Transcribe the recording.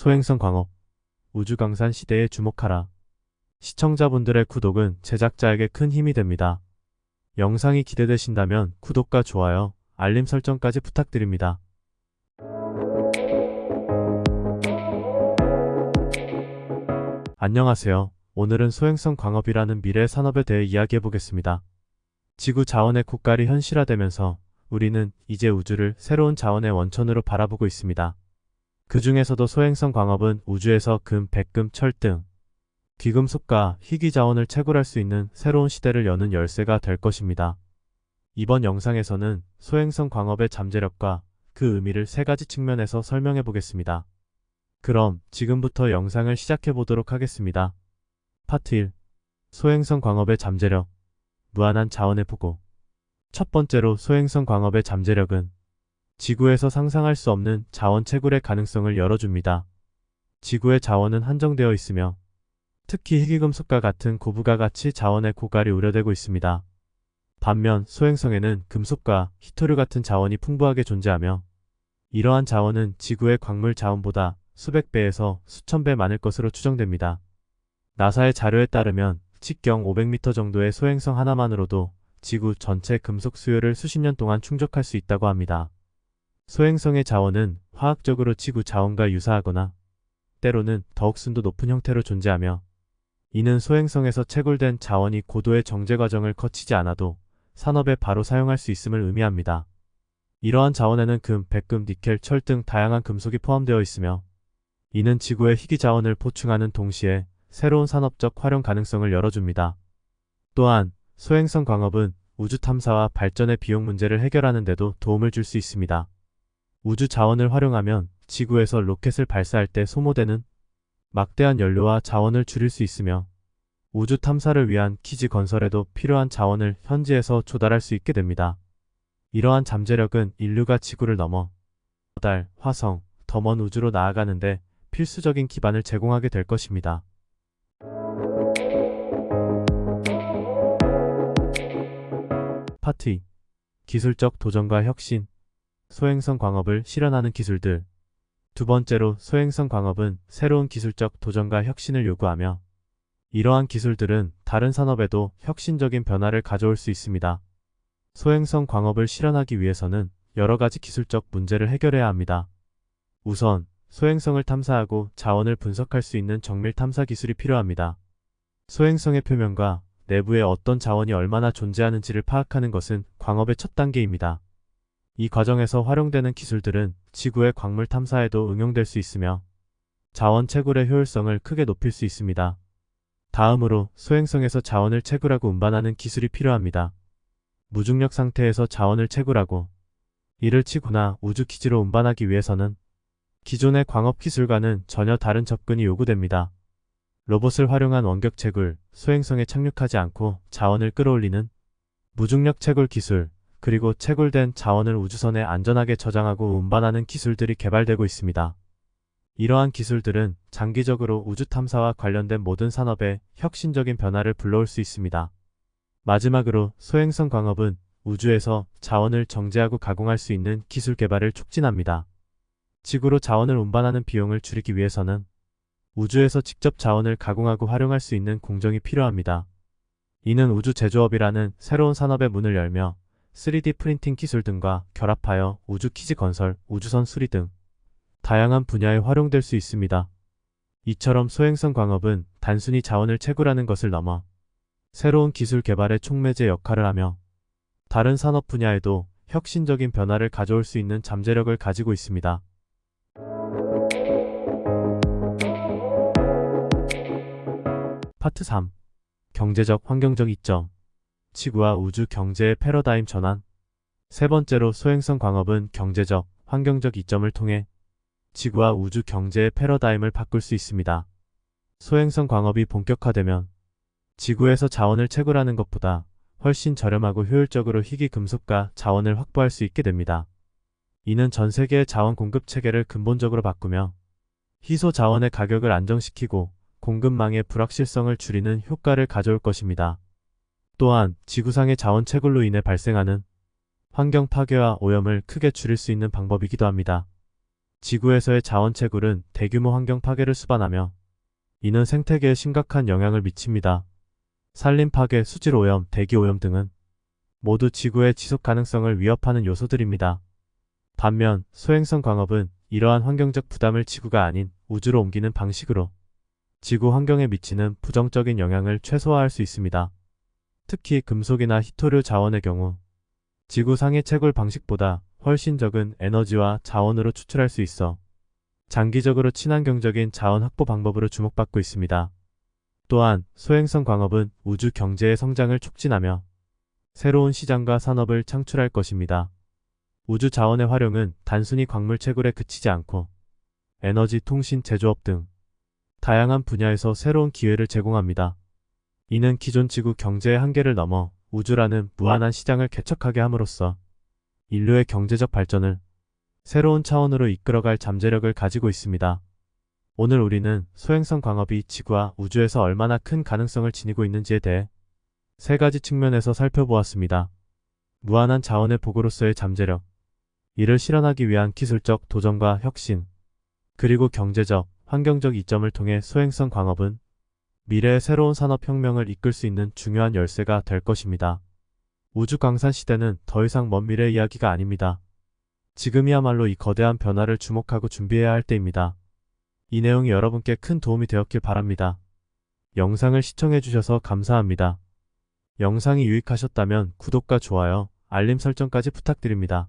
소행성 광업, 우주강산 시대에 주목하라. 시청자분들의 구독은 제작자에게 큰 힘이 됩니다. 영상이 기대되신다면 구독과 좋아요, 알림 설정까지 부탁드립니다. 안녕하세요. 오늘은 소행성 광업이라는 미래 산업에 대해 이야기해 보겠습니다. 지구 자원의 국갈이 현실화되면서 우리는 이제 우주를 새로운 자원의 원천으로 바라보고 있습니다. 그 중에서도 소행성 광업은 우주에서 금, 백금, 철등 귀금속과 희귀 자원을 채굴할 수 있는 새로운 시대를 여는 열쇠가 될 것입니다. 이번 영상에서는 소행성 광업의 잠재력과 그 의미를 세 가지 측면에서 설명해 보겠습니다. 그럼 지금부터 영상을 시작해 보도록 하겠습니다. 파트 1. 소행성 광업의 잠재력. 무한한 자원의 보고. 첫 번째로 소행성 광업의 잠재력은 지구에서 상상할 수 없는 자원 채굴의 가능성을 열어줍니다. 지구의 자원은 한정되어 있으며 특히 희귀금속과 같은 고부가 가치 자원의 고갈이 우려되고 있습니다. 반면 소행성에는 금속과 히토류 같은 자원이 풍부하게 존재하며 이러한 자원은 지구의 광물 자원보다 수백 배에서 수천 배 많을 것으로 추정됩니다. 나사의 자료에 따르면 직경 500m 정도의 소행성 하나만으로도 지구 전체 금속 수요를 수십 년 동안 충족할 수 있다고 합니다. 소행성의 자원은 화학적으로 지구 자원과 유사하거나 때로는 더욱 순도 높은 형태로 존재하며 이는 소행성에서 채굴된 자원이 고도의 정제 과정을 거치지 않아도 산업에 바로 사용할 수 있음을 의미합니다. 이러한 자원에는 금, 백금, 니켈, 철 등 다양한 금속이 포함되어 있으며 이는 지구의 희귀 자원을 보충하는 동시에 새로운 산업적 활용 가능성을 열어줍니다. 또한 소행성 광업은 우주 탐사와 발전의 비용 문제를 해결하는 데도 도움을 줄 수 있습니다. 우주 자원을 활용하면 지구에서 로켓을 발사할 때 소모되는 막대한 연료와 자원을 줄일 수 있으며 우주 탐사를 위한 기지 건설에도 필요한 자원을 현지에서 조달할 수 있게 됩니다. 이러한 잠재력은 인류가 지구를 넘어 달, 화성, 더 먼 우주로 나아가는데 필수적인 기반을 제공하게 될 것입니다. 파트 2. 기술적 도전과 혁신 소행성 광업을 실현하는 기술들 두 번째로 소행성 광업은 새로운 기술적 도전과 혁신을 요구하며 이러한 기술들은 다른 산업에도 혁신적인 변화를 가져올 수 있습니다. 소행성 광업을 실현하기 위해서는 여러 가지 기술적 문제를 해결해야 합니다. 우선 소행성을 탐사하고 자원을 분석할 수 있는 정밀 탐사 기술이 필요합니다. 소행성의 표면과 내부에 어떤 자원이 얼마나 존재하는지를 파악하는 것은 광업의 첫 단계입니다. 이 과정에서 활용되는 기술들은 지구의 광물 탐사에도 응용될 수 있으며 자원 채굴의 효율성을 크게 높일 수 있습니다. 다음으로 소행성에서 자원을 채굴하고 운반하는 기술이 필요합니다. 무중력 상태에서 자원을 채굴하고 이를 치거나 우주 기지로 운반하기 위해서는 기존의 광업 기술과는 전혀 다른 접근이 요구됩니다. 로봇을 활용한 원격 채굴, 소행성에 착륙하지 않고 자원을 끌어올리는 무중력 채굴 기술, 그리고 채굴된 자원을 우주선에 안전하게 저장하고 운반하는 기술들이 개발되고 있습니다. 이러한 기술들은 장기적으로 우주 탐사와 관련된 모든 산업에 혁신적인 변화를 불러올 수 있습니다. 마지막으로 소행성 광업은 우주에서 자원을 정제하고 가공할 수 있는 기술 개발을 촉진합니다. 지구로 자원을 운반하는 비용을 줄이기 위해서는 우주에서 직접 자원을 가공하고 활용할 수 있는 공정이 필요합니다. 이는 우주 제조업이라는 새로운 산업의 문을 열며 3D 프린팅 기술 등과 결합하여 우주 키지 건설, 우주선 수리 등 다양한 분야에 활용될 수 있습니다. 이처럼 소행성 광업은 단순히 자원을 채굴하는 것을 넘어 새로운 기술 개발의 촉매제 역할을 하며 다른 산업 분야에도 혁신적인 변화를 가져올 수 있는 잠재력을 가지고 있습니다. 파트 3. 경제적 환경적 이점 지구와 우주 경제의 패러다임 전환 세 번째로 소행성 광업은 경제적, 환경적 이점을 통해 지구와 우주 경제의 패러다임을 바꿀 수 있습니다. 소행성 광업이 본격화되면 지구에서 자원을 채굴하는 것보다 훨씬 저렴하고 효율적으로 희귀 금속과 자원을 확보할 수 있게 됩니다. 이는 전 세계의 자원 공급 체계를 근본적으로 바꾸며 희소 자원의 가격을 안정시키고 공급망의 불확실성을 줄이는 효과를 가져올 것입니다. 또한 지구상의 자원 채굴로 인해 발생하는 환경 파괴와 오염을 크게 줄일 수 있는 방법이기도 합니다. 지구에서의 자원 채굴은 대규모 환경 파괴를 수반하며 이는 생태계에 심각한 영향을 미칩니다. 산림 파괴, 수질 오염, 대기 오염 등은 모두 지구의 지속 가능성을 위협하는 요소들입니다. 반면 소행성 광업은 이러한 환경적 부담을 지구가 아닌 우주로 옮기는 방식으로 지구 환경에 미치는 부정적인 영향을 최소화할 수 있습니다. 특히 금속이나 히토류 자원의 경우 지구 상의 채굴 방식보다 훨씬 적은 에너지와 자원으로 추출할 수 있어 장기적으로 친환경적인 자원 확보 방법으로 주목받고 있습니다. 또한 소행성 광업은 우주 경제의 성장을 촉진하며 새로운 시장과 산업을 창출할 것입니다. 우주 자원의 활용은 단순히 광물 채굴에 그치지 않고 에너지, 통신, 제조업 등 다양한 분야에서 새로운 기회를 제공합니다. 이는 기존 지구 경제의 한계를 넘어 우주라는 무한한 시장을 개척하게 함으로써 인류의 경제적 발전을 새로운 차원으로 이끌어갈 잠재력을 가지고 있습니다. 오늘 우리는 소행성 광업이 지구와 우주에서 얼마나 큰 가능성을 지니고 있는지에 대해 세 가지 측면에서 살펴보았습니다. 무한한 자원의 보고로서의 잠재력, 이를 실현하기 위한 기술적 도전과 혁신, 그리고 경제적, 환경적 이점을 통해 소행성 광업은 미래의 새로운 산업혁명을 이끌 수 있는 중요한 열쇠가 될 것입니다. 우주 강산 시대는 더 이상 먼 미래 이야기가 아닙니다. 지금이야말로 이 거대한 변화를 주목하고 준비해야 할 때입니다. 이 내용이 여러분께 큰 도움이 되었길 바랍니다. 영상을 시청해주셔서 감사합니다. 영상이 유익하셨다면 구독과 좋아요, 알림 설정까지 부탁드립니다.